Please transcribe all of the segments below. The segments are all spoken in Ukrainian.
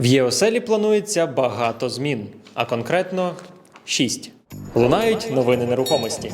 В ЄОСЕЛі планується багато змін, а конкретно шість. Лунають новини нерухомості.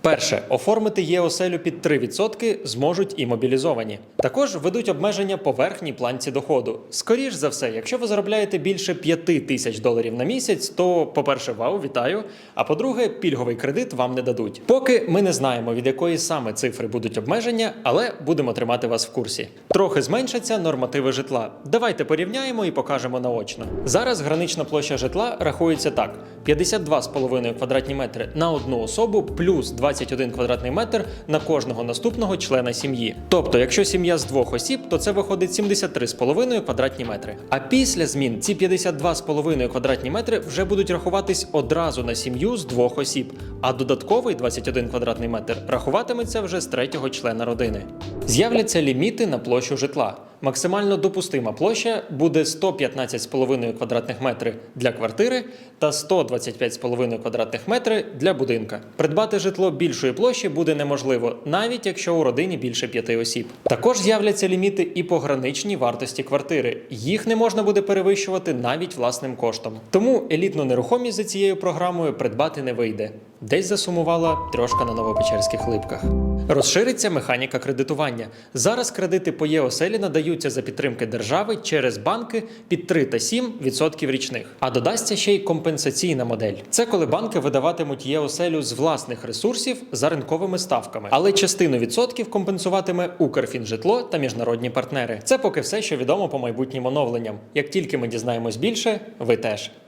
Перше, оформити ЄОСЕЛю під 3% зможуть і мобілізовані. Також ведуть обмеження по верхній планці доходу. Скоріш за все, якщо ви заробляєте більше 5 тисяч доларів на місяць, то, по-перше, вау, вітаю. А по-друге, пільговий кредит вам не дадуть. Поки ми не знаємо, від якої саме цифри будуть обмеження, але будемо тримати вас в курсі. Трохи зменшаться нормативи житла. Давайте порівняємо і покажемо наочно. Зараз гранична площа житла рахується так: 52,5 квадратні метри на одну особу плюс 21 квадратний метр на кожного наступного члена сім'ї. Тобто, якщо сім'я з двох осіб, то це виходить 73,5 квадратні метри. А після змін ці 52,5 квадратні метри вже будуть рахуватись одразу на сім'ю з двох осіб, а додатковий 21 квадратний метр рахуватиметься вже з третього члена родини. З'являться ліміти на площу житла. Максимально допустима площа буде 115,5 квадратних метри для квартири та 125,5 квадратних метри для будинка. Придбати житло більшої площі буде неможливо, навіть якщо у родині більше п'яти осіб. Також з'являться ліміти і по граничній вартості квартири. Їх не можна буде перевищувати навіть власним коштом. Тому елітну нерухомість за цією програмою придбати не вийде. Десь засумувала трошка на новопечерських липках. Розшириться механіка кредитування. Зараз кредити по ЄОСЕЛі надаються за підтримки держави через банки під 3 та 7 відсотків річних. А додасться ще й компенсаційна модель. Це коли банки видаватимуть ЄОСЕЛю з власних ресурсів за ринковими ставками, але частину відсотків компенсуватиме Укрфінжитло та міжнародні партнери. Це поки все, що відомо по майбутнім оновленням. Як тільки ми дізнаємось більше, ви теж.